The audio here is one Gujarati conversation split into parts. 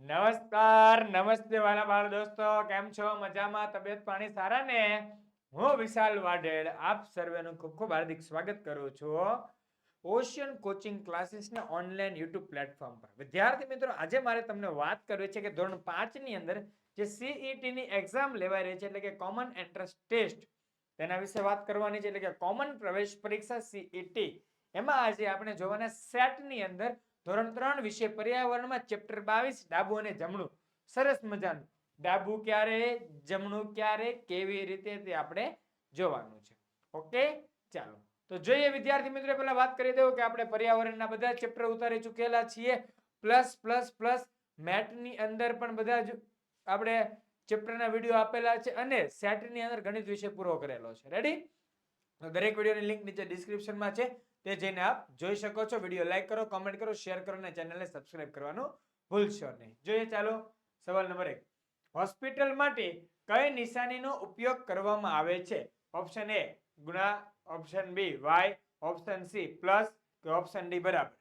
નમસ્કાર, નમસ્તે વાલા બાળ દોસ્તો, કેમ છો? મજામાં? તબિયત પાણી સારા ને? હું વિશાલ વાઢેર, આપ સર્વેનું ખૂબ ખૂબ હાર્દિક સ્વાગત કરું છું ઓશિયન કોચિંગ ક્લાસીસના ઓનલાઈન યુટ્યુબ પ્લેટફોર્મ પર. વિદ્યાર્થી મિત્રો, આજે મારે તમને વાત કરવી છે કે ધોરણ પાંચની અંદર જે સીઈટી ની એક્ઝામ લેવાઈ રહી છે, એટલે કે કોમન એન્ટ્રન્સ ટેસ્ટ તેના વિશે વાત કરવાની છે, એટલે કે કોમન પ્રવેશ પરીક્ષા સીઈટી એમાં આજે આપણે જોવાના સેટની અંદર ધોરણ ત્રણ વિષય પર્યાવરણમાં ચેપ્ટર બાવીસ, ડાબુ અને જમણું. સરસ મજાનું. ડાબુ ક્યારે, જમણું ક્યારે, કેવી રીતે તે આપણે જોવાનું છે. ઓકે? ચાલો. તો જોઈએ વિદ્યાર્થી મિત્રો, પહેલા વાત કરી દઉં કે આપણે પર્યાવરણના બધા ચેપ્ટર ઉતારી ચૂકેલા છીએ. પ્લસ પ્લસ પ્લસ મેટની અંદર પણ બધા જ આપણે ચેપ્ટરના વીડિયો આપેલા છે અને સેટની અંદર ગણિત વિષય પૂરો કરેલો છે. રેડી દરેક વિડીયોની લિંક નીચે ડિસ્ક્રિપ્શનમાં છે. તે જઈને આપ જોઈ શકો છો. વીડિયો લાઈક કરો કોમેન્ટ કરો શેર કરો અને ચેનલને સબસ્ક્રાઇબ કરવાનું ભૂલશો નહીં. જોઈએ ચાલો, સવાલ નંબર એક. હોસ્પિટલ માટે કઈ નિશાનીનો ઉપયોગ કરવામાં આવે છે? ઓપ્શન એ ગુણા. Option B Y option C plus કે ઓપ્શન ડી બરાબર.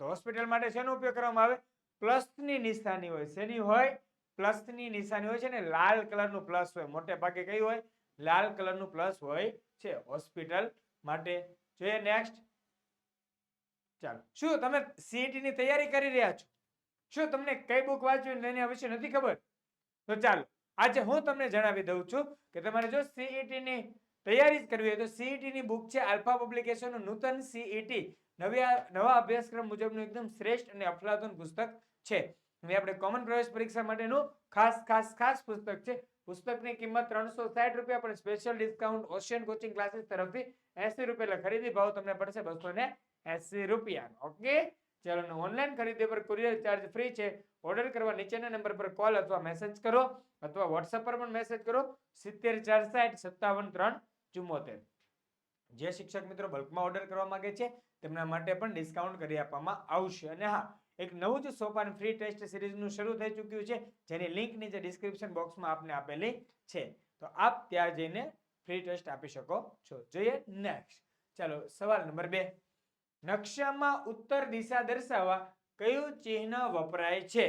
તો હોસ્પિટલ માટે શેનો ઉપયોગ કરવામાં આવે? પ્લસની નિશાની હોય. શેની હોય? પ્લસની નિશાની હોય છે ને લાલ કલરનું પ્લસ હોય. મોટે ભાગે કઈ હોય? લાલ કલરનું પ્લસ હોય છે. હોસ્પિટલ માટે જોઈએ નેક્સ્ટ ચાલો. શું તમે સીઈટી ની તૈયારી કરી રહ્યા છો? શું તમને કઈ બુક વાંચવી એની વિશે નથી ખબર? તો ચાલો, આજે હું તમને જણાવી દઉં છું કે તમારે જો સીઈટી ની તૈયારી જ કરવી હોય તો સીઈટી ની બુક છે આલ્ફા પબ્લિકેશનનું નૂતન સીઈટી નવા નવા અભ્યાસક્રમ મુજબનું એકદમ શ્રેષ્ઠ અને અફલાતુન પુસ્તક છે. આપણે કોમન પ્રવેશ પરીક્ષા માટેનું ખાસ ખાસ ખાસ પુસ્તક છે. પુસ્તકની કિંમત ત્રણસો સાઠ રૂપિયા, પણ special discount ocean coaching classes તરફથી એસી રૂપિયા એટલે ખરીદી ભાવ તમને પડશે બસો ને એસી રૂપિયા ઓકે? ચાલો ઓનલાઈન ખરીદી પર કુરિયર ચાર્જ ફ્રી છે. ઓર્ડર કરવા નીચેના નંબર પર કોલ અથવા મેસેજ કરો, અથવા વોટ્સઅપ પર પણ મેસેજ કરો. સિત્તેર ચાર સાઠ સત્તાવન, ત્રણ ચુમ્મોતેર જે શિક્ષક મિત્રો બલ્કમાં ઓર્ડર કરવા માંગે છે, તેમના માટે પણ ડિસ્કાઉન્ટ કરી આપવામાં આવશે. અને હા એક નવું જ સોપાન ફ્રી ટેસ્ટ સિરીઝનું શરૂ થઈ ચૂક્યું છે, જેની લિંક નીચે ડિસ્ક્રિપ્શન બોક્સમાં આપને આપેલી છે. તો આપ ત્યાં જઈને ફ્રી ટેસ્ટ આપી શકો છો. જોઈએ નેક્સ્ટ ચાલો, સવાલ નંબર બે. નકશામાં ઉત્તર દિશા દર્શાવવા કયું ચિહ્ન વપરાય છે?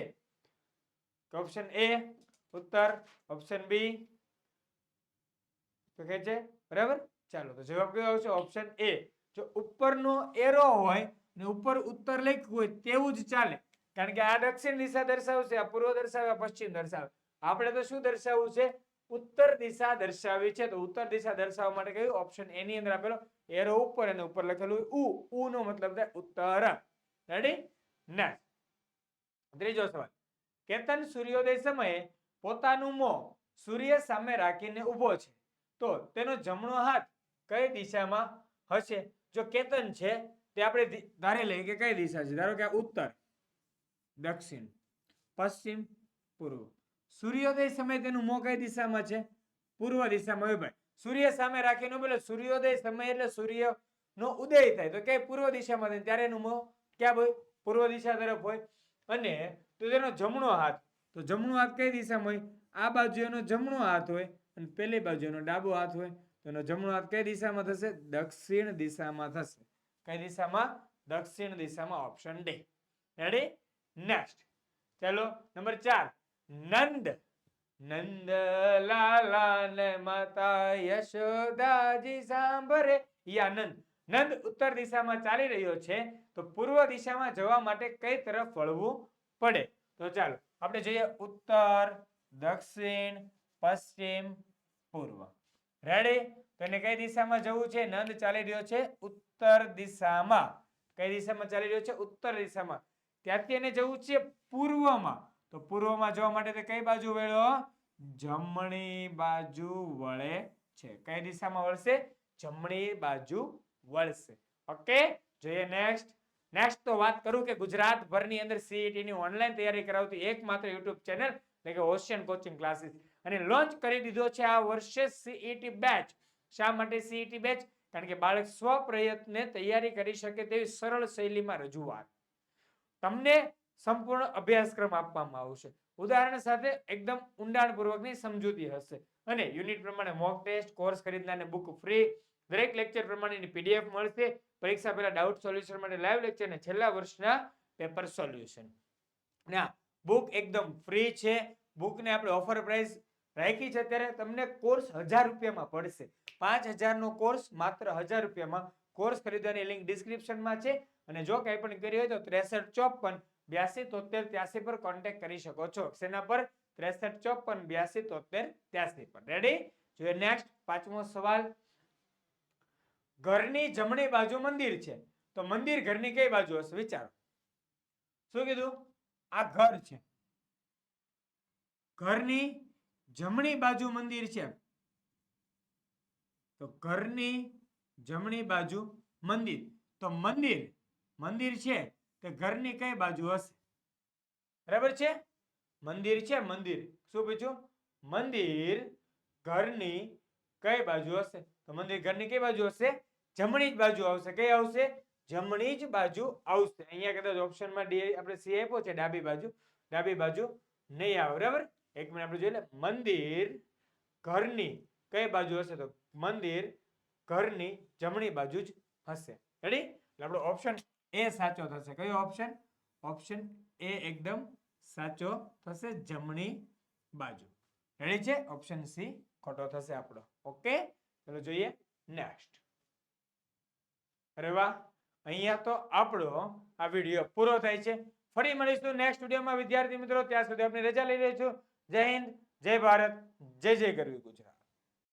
ઓપ્શન એ ઉત્તર. ઓપ્શન બી તો કે છે? બરાબર? ચાલો, તો જવાબ કયો આવશે? ઓપ્શન એ જો ઉપરનો એરો હોય ને ઉપર ઉત્તર લખ્યું હોય તેવું જ ચાલે. કારણ કે આ દક્ષિણ દિશા દર્શાવશે આ પૂર્વ દર્શાવે પશ્ચિમ દર્શાવે. આપણે તો શું દર્શાવવું છે? ઉત્તર દિશા દર્શાવી છે. તો ઉત્તર દિશા દર્શાવવા માટે કયું ઓપ્શન એની અંદર આપેલો? એરો ઉપર અને ઉપર લખેલું ઉ. ઉ નો મતલબ થાય ઉત્તર. રેડી ના ત્રીજો સવાલ. કેતન સૂર્યોદય સમયે પોતાનું મોં સૂર્ય સામે રાખીને ઊભો છે. તો તેનો જમણો હાથ કઈ દિશામાં હશે? જો કેતન છે તે આપણે ધારી લઈએ કે કઈ દિશા છે? ધારો કે ઉત્તર, દક્ષિણ, પશ્ચિમ, પૂર્વ. સૂર્યોદય સમયે તેનું મોં કઈ દિશામાં છે? પૂર્વ દિશામાં. હોય ભાઈ. સૂર્ય સામે રાખીને બોલે, સૂર્યોદય સમય એટલે સૂર્ય નો ઉદય થાય. તો ક્યાંય પૂર્વ દિશામાં થાય ત્યારે એનું મોં ક્યાં હોય? પૂર્વ દિશા તરફ હોય. અને તો તેનો જમણો હાથ, તો જમણો હાથ કઈ દિશામાં હોય? આ બાજુ એનો જમણો હાથ હોય અને પેલી બાજુ એનો ડાબો હાથ હોય. તો એનો જમણો હાથ કઈ દિશામાં થશે? દક્ષિણ દિશામાં થશે. કઈ દિશામાં? દક્ષિણ દિશામાં ઓપ્શન ડી રેડી નેક્સ્ટ ચાલો, નંબર ચાર. નંદ. નંદ લાલા ને માતા યશોદાજી સાંભરે યા નંદ. નંદ ઉત્તર દિશામાં ચાલી રહ્યો છે, તો પૂર્વ દિશામાં જવા માટે કઈ તરફ વળવું પડે? તો ચાલો, આપણે જોઈએ ઉત્તર, દક્ષિણ, પશ્ચિમ, પૂર્વ. રેડી તો એને કઈ દિશામાં જવું છે? નંદ ચાલી રહ્યો છે ઉત્તર દિશામાં. કઈ દિશામાં ચાલી રહ્યો છે? ઉત્તર દિશામાં. ત્યાંથી એને જવું છે પૂર્વમાં. તો પૂર્વમાં જવા માટે તે કઈ બાજુ વળ્યો? જમણી બાજુ વળે છે. કઈ દિશામાં વળશે? જમણી બાજુ વળશે. ઓકે? જોઈએ નેક્સ્ટ. નેક્સ્ટ તો વાત કરું કે ગુજરાત ભરની અંદર સીઈટી ની ઓનલાઈન તૈયારી કરાવતી એકમાત્ર યુટ્યુબ ચેનલ, એટલે કે ઓશિયન કોચિંગ ક્લાસીસ. અને લોન્ચ કરી દીધો છે આ વર્ષે સીઈટી બેચ શા માટે સીઈટી બેચ કારણ કે બાળક સ્વપ્રયત્ને તૈયારી કરી શકે તેવી સરળ શૈલીમાં રજૂઆત. તમને સંપૂર્ણ અભ્યાસક્રમ આપવામાં આવશે. ઉદાહરણ સાથે એકદમ ઊંડાણપૂર્વકની સમજૂતી હશે. અને યુનિટ પ્રમાણે મોક ટેસ્ટ કોર્સ ખરીદનારને બુક ફ્રી દરેક લેક્ચર પ્રમાણેની પીડીએફ મળશે. પરીક્ષા પહેલા ડાઉટ સોલ્યુશન માટે લાઈવ લેક્ચર અને છેલ્લા વર્ષના પેપર સોલ્યુશન ના બુક એકદમ ફ્રી છે. બુકને આપણે ઓફર પ્રાઇસ રાખી છે, ત્યારે તમને કોર્સ હજાર રૂપિયામાં પડશે. પાંચ હજારનો કોર્સ માત્ર હજાર રૂપિયામાં. કોર્સ ખરીદવાની લિંક ડિસ્ક્રિપ્શનમાં છે અને જો કંઈ પણ કરી હોય તો ત્રેસઠ ચોપન બ્યાસી તોતેર ત્યાસી પર કોન્ટેક્ટ કરી શકો છો. શેના પર? ત્રેસઠ ચોપન બ્યાસી તોતેર ત્યાસી પર. રેડી જોઈએ નેક્સ્ટ પાંચમો સવાલ. ઘરની જમણી બાજુ મંદિર છે. તો મંદિર ઘરની કઈ બાજુ હશે? વિચારો. શું કીધું? આ ઘર છે. ઘરની જમણી બાજુ મંદિર છે. તો ઘરની જમણી બાજુ મંદિર. તો મંદિર મંદિર છે તે ઘરની કઈ બાજુ હશે? બરાબર છે? મંદિર છે મંદિર. શું પૂછ્યું? મંદિર ઘરની કઈ બાજુ હશે? તો મંદિર ઘરની કઈ બાજુ હશે? જમણી જ બાજુ આવશે. કઈ આવશે? જમણી જ બાજુ આવશે. અહીંયા કદાચ ઓપ્શનમાં ડી આપણે સી આપ્યો છે ડાબી બાજુ. ડાબી બાજુ નહીં આવે. બરાબર? એક મિનિટ આપણે જોઈએ મંદિર ઘરની કઈ બાજુ હશે તો મંદિર ઘરની જમણી બાજુ જ હશે. રેડી એટલે આપણો ઓપ્શન એ સાચો થશે. કયો ઓપ્શન ઓપ્શન એ એકદમ સાચો થશે જમણી બાજુ. રેડી છે? ઓપ્શન સી ખોટો થશે આપણો. ઓકે ચલો જોઈએ. નેક્સ્ટ અરે વાહ! અહીંયા તો આપણો આ વીડિયો પૂરો થાય છે. ફરી મળીશું નેક્સ્ટ વિડીયોમાં વિદ્યાર્થી મિત્રો, ત્યાં સુધી આપની રજા લઈ રહ્યો છું જય હિન્દ જય ભારત જય જય ગરવી ગુજરાત.